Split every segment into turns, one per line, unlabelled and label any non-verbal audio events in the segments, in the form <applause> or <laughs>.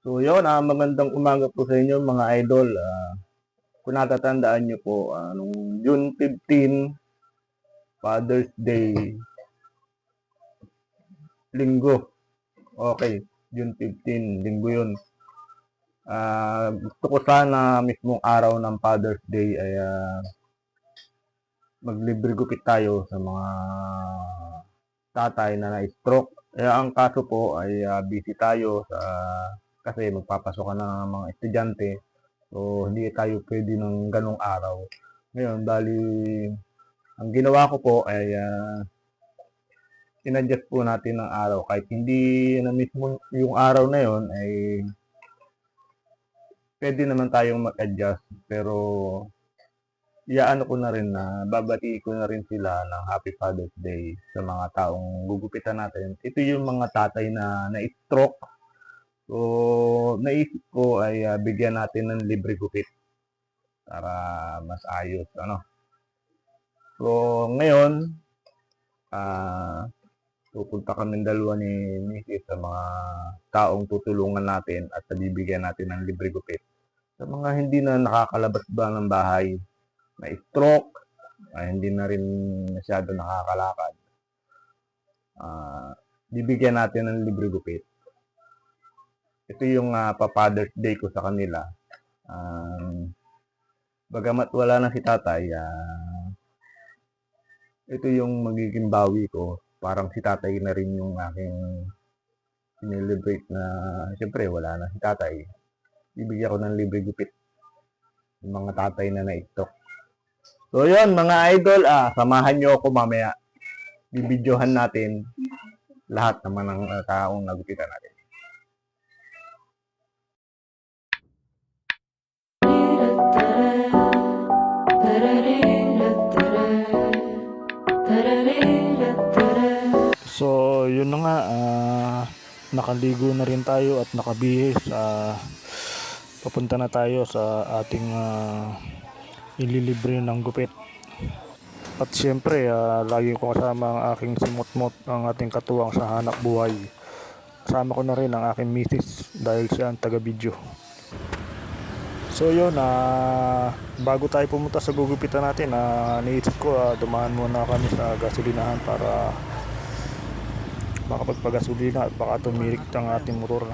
So yun, ah, magandang umaga po sa inyo mga idol. Ah, kung natatandaan nyo po, ah, nung June 15, Father's Day, linggo. Okay, June 15, linggo yun. Ah, gusto ko sana mismong araw ng Father's Day ay ah, maglibre tayo sa mga tatay na na-stroke. Kaya ang kaso po ay ah, busy tayo sa kasi magpapasok ka ng mga estudyante. So, hindi tayo pwede ng ganong araw. Ngayon, bali, ang ginawa ko po ay uh, inadjust po natin ng araw. Kahit hindi na mismo yung araw na yon ay pwede naman tayong mag-adjust. Pero, iyaano ko na rin na babati ko na rin sila ng Happy Father's Day sa mga taong gugupitan natin. Ito yung mga tatay na na-stroke So, naisip ko ay ah, bigyan natin ng libre gupit para mas ayos, ano. So, ngayon, ah, pupunta kami dalawa ni Mrs. sa mga taong tutulungan natin at bibigyan natin ng libre gupit. Sa mga hindi na nakakalabas ba ng bahay, na stroke, ah, hindi na rin masyado nakakalakad, ah, bibigyan natin ng libre gupit ito yung uh, pa-Father's Day ko sa kanila. Um, bagamat wala na si tatay, uh, ito yung magiging bawi ko. Parang si tatay na rin yung aking sinelebrate na, siyempre wala na si tatay. Bibigyan ko ng libre gupit yung mga tatay na na-stroke. So yun, mga idol, ah, samahan nyo ako mamaya. Bibidyohan natin lahat naman ng uh, taong nagupitan natin.
So, yun na nga, ah, nakaligo na rin tayo at nakabihis. ah, papunta na tayo sa ating ah, ililibre ng gupit. At siyempre, ah, lagi ko kasama ang aking simot-mot, ang ating katuwang sa hanap buhay. Kasama ko na rin ang aking misis dahil siya ang taga-video. So yun, ah, bago tayo pumunta sa gugupitan natin, ah, naisip ko ah, dumaan muna kami sa gasolinahan para makapagpagasolina at baka tumirik ang ating motor.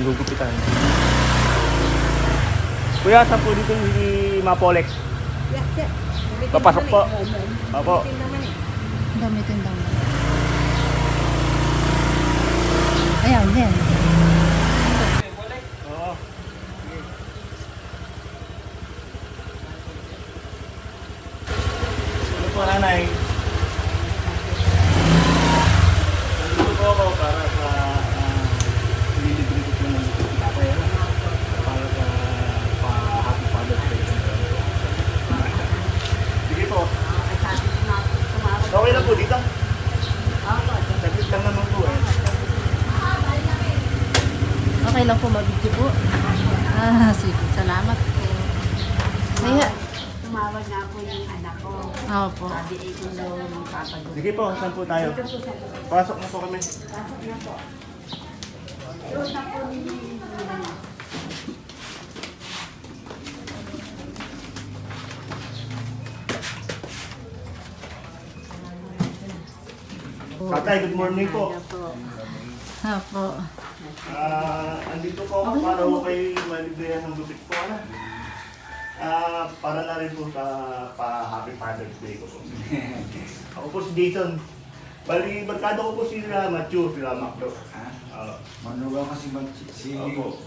Una nating gugupitan. Kuya, saan po dito hindi mapolek?
Yeah, sir.
Papasok po.
eh.
Opo.
Gamitin
daw na. Ayan, din.
Oo. Ano po, nanay? Nandito po ako para sa uh, nililibre ko po ng tatay. ano? Para sa pa-happy Father's Day. Sige po.
Ay, sabi ko nga, tumawag.
Okay lang po dito.
Ako,
Saglit lang naman po eh.
Lang po. Ah, sige. Salamat po. Kaya,
tumawag nga po yung anak ko.
opo.
Sabi eh kung daw magpapagulo.
Sige po, saan po tayo? Pasok na po kami.
pasok na po. Doon na po ni
Tatay, good morning po.
Po.
Opo.
Ah, andito po ako para po kay maligaya ng lupit po. Ano? Ah, para na rin po sa pa Happy Father's Day ko po. <laughs> ako po si Jason. Bali, barkado ko po sila Matthew, sila Macdo. Ah,
Manuga kasi mag si
Opo.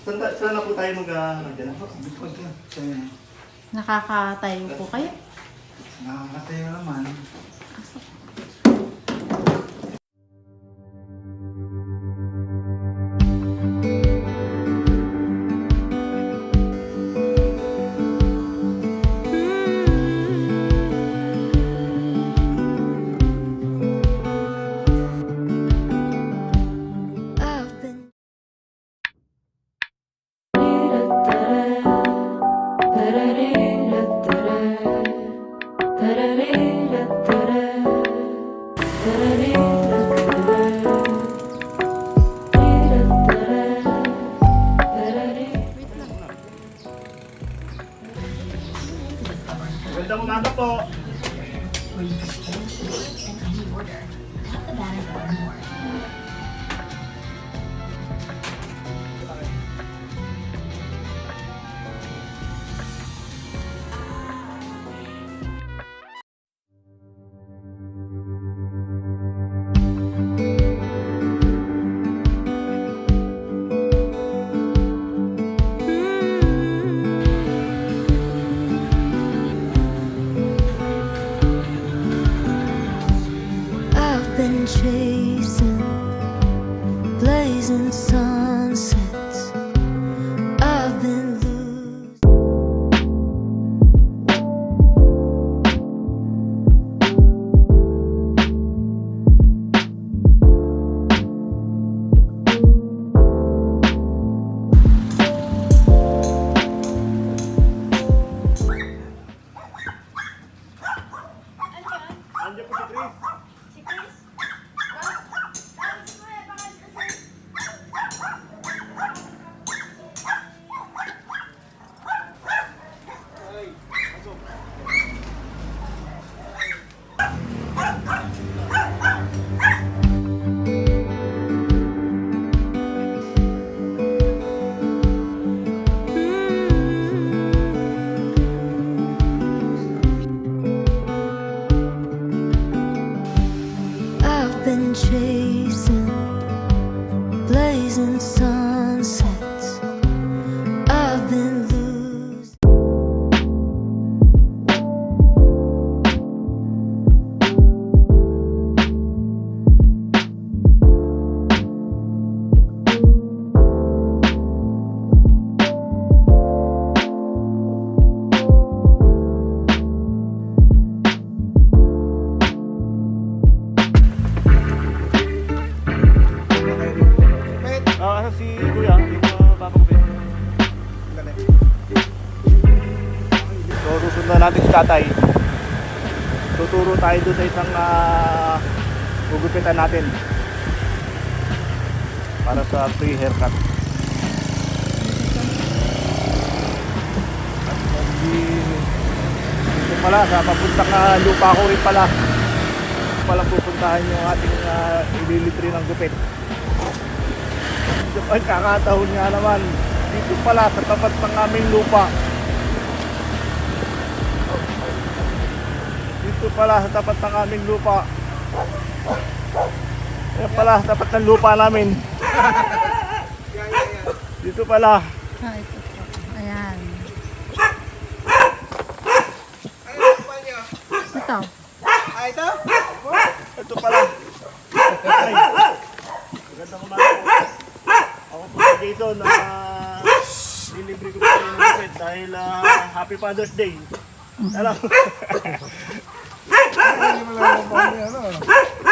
saan, ta- saan na po tayo mag uh, nandiyan na?
Dito ito. Sa
Nakakatayo po kayo?
nakakatayo naman.
I've
tatay. Tuturo tayo doon sa isang uh, gugupitan natin. Para sa free haircut. At hindi... Dito pala, sa papuntang uh, lupa ko rin pala. Pala pupuntahan yung ating uh, ililibre ng gupit. Ito ay kakataon nga naman. Dito pala sa tapat ng aming lupa. Dito pala sa tapat ng aming lupa. Ayan pala sa tapat ng lupa namin. Dito pala.
Ah, ito po. Ayan. Ito.
Ito pala. Ay. Magandang umaga po. Ako po Jason na nilibre ko po yung kapit dahil ah, Happy Father's Day. Alam.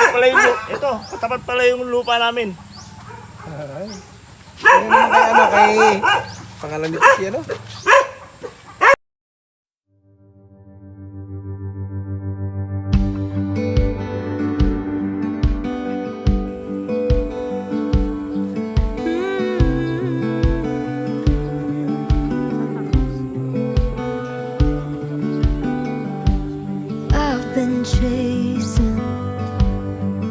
Pala yung, lu- ito, katapat pala yung lupa namin.
Ano naman kay pangalan nito si ano?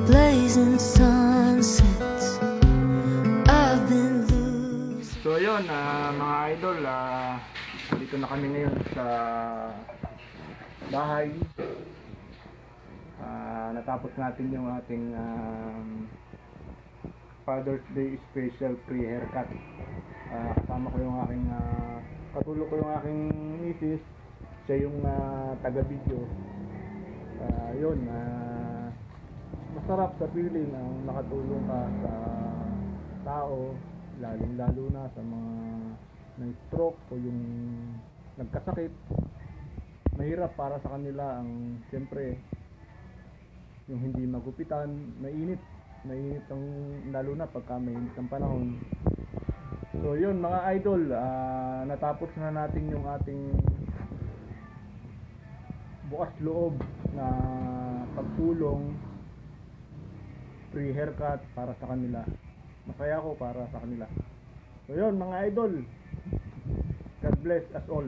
Blazing sunsets. I've been losing.
So yun, ah, mga idol, ah, dito na kami ngayon sa bahay. Ah, natapos natin yung ating um, Father's Day special pre-haircut. Ah, kasama ko yung aking, uh, katulong ko yung aking misis. Siya yung ah, taga-video. Ah, yun, ah, masarap sa feeling ang nakatulong ka sa tao, lalong lalo na sa mga may stroke o yung nagkasakit. Mahirap para sa kanila ang siyempre yung hindi magupitan, mainit. Mainit ang lalo na pagka mainit ang panahon. So yun mga idol, ah, natapos na natin yung ating bukas loob na pagtulong free haircut para sa kanila. Masaya ako para sa kanila. So yun mga idol. God bless us all.